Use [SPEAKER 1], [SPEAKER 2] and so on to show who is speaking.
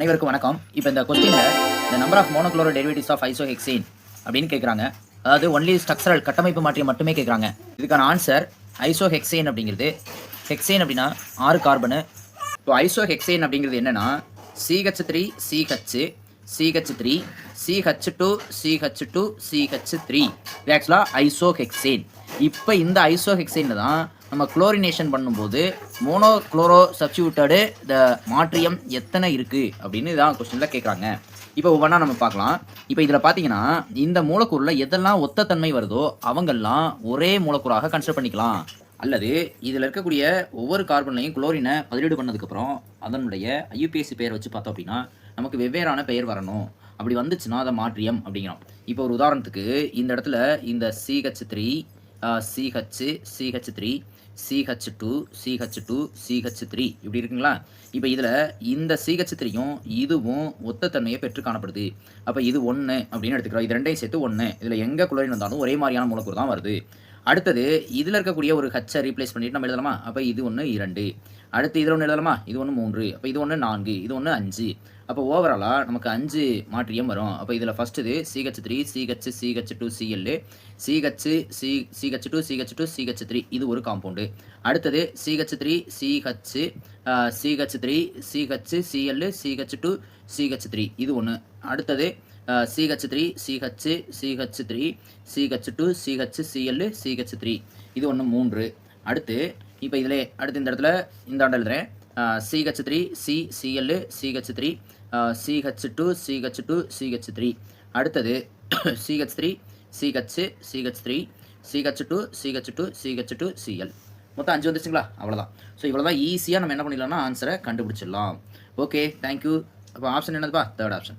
[SPEAKER 1] அனைவருக்கும் வணக்கம். இப்போ இந்த கொஸ்டினில் இந்த number of monochloro derivatives of isohexane அப்படின்னு கேட்குறாங்க அதாவது ஒன்லி ஸ்ட்ரக்சரல் கட்டமைப்பு மாற்றியம் மட்டுமே கேட்குறாங்க இதுக்கான ஆன்சர் ஐசோஹெக்சைன் அப்படிங்கிறது. ஹெக்சைன் அப்படின்னா ஆறு கார்பனு இப்போ ஐசோஹெக்சைன் அப்படிங்கிறது என்னென்னா CH three CH CH three CH two CH two CH three இது ஆக்சுவலாக ஐசோஹெக்சைன் இப்போ இந்த ஐசோஹெக்சேனில் தான் நம்ம குளோரினேஷன் பண்ணும்போது மோனோ குளோரோ சப்ஸ்டியூட்டடு இந்த மாற்றியம் எத்தனை இருக்குது அப்படின்னு இதான் கொஸ்டினில் கேட்குறாங்க இப்போ ஒவ்வொன்றா நம்ம பார்க்கலாம். இப்போ இதில் பார்த்தீங்கன்னா இந்த மூலக்கூறில் எதெல்லாம் ஒத்த தன்மை வருதோ அவங்கெல்லாம் ஒரே மூலக்கூறாக கன்சிடர் பண்ணிக்கலாம். அல்லது இதில் இருக்கக்கூடிய ஒவ்வொரு கார்பன்லையும் குளோரினை பதிலீடு பண்ணதுக்கப்புறம் அதனுடைய ஐயூபிஎஸ்சி பெயர் வச்சு பார்த்தோம் அப்படின்னா நமக்கு வெவ்வேறான பெயர் வரணும். அப்படி வந்துச்சுன்னா அதை மாற்றியம் அப்படிங்கிறோம். இப்போ ஒரு உதாரணத்துக்கு இந்த இடத்துல இந்த CH three CH CH three CH two CH two CH three இப்படி இருக்குங்களா? இப்போ இதில் இந்த சிஹெச் த்ரீயும் இதுவும் ஒத்த தன்மையை பெற்று காணப்படுது. அப்போ இது ஒன்று அப்படின்னு எடுத்துக்கிறோம். இது ரெண்டையும் சேர்த்து ஒன்று இதில் எங்கே குளோரின் வந்தாலும் ஒரே மாதிரியான மூலக்கூறு தான் வருது. அடுத்தது இதில் இருக்கக்கூடிய ஒரு ஹச்சை ரீப்ளேஸ் பண்ணிட்டு நம்ம எழுதலாமா அப்போ இது ஒன்று இரண்டு அடுத்து இதில் ஒன்று எழுதலாமா இது ஒன்று மூன்று அப்போ இது ஒன்று நான்கு இது ஒன்று அஞ்சு அப்போ ஓவராலாக நமக்கு அஞ்சு மாற்றியம் வரும் அப்போ இதில் ஃபஸ்ட்டு இது CH three CH CH two Cl CH C CH two CH two CH three இது ஒரு காம்பவுண்டு அடுத்தது CH three CH CH three CH Cl CH two CH three இது ஒன்று அடுத்தது CH three CH CH three CH two CH Cl CH three இது ஒன்று மூன்று அடுத்து இப்போ இதில் அடுத்து இந்த இடத்துல இந்த ஆண்டு எழுதுறேன் CH three C Cl CH three CH two CH two CH three அடுத்தது CH three CH CH three CH two CH two CH two Cl மொத்தம் அஞ்சு வந்துச்சுங்களா அவ்வளோதான் ஸோ இவ்வளோ தான் ஈஸியாக நம்ம என்ன பண்ணிடலாம்னா ஆன்சரை கண்டுபிடிச்சிடலாம் ஓகே தேங்க்யூ அப்போ ஆப்ஷன் என்னதுப்பா தேர்ட் ஆப்ஷன்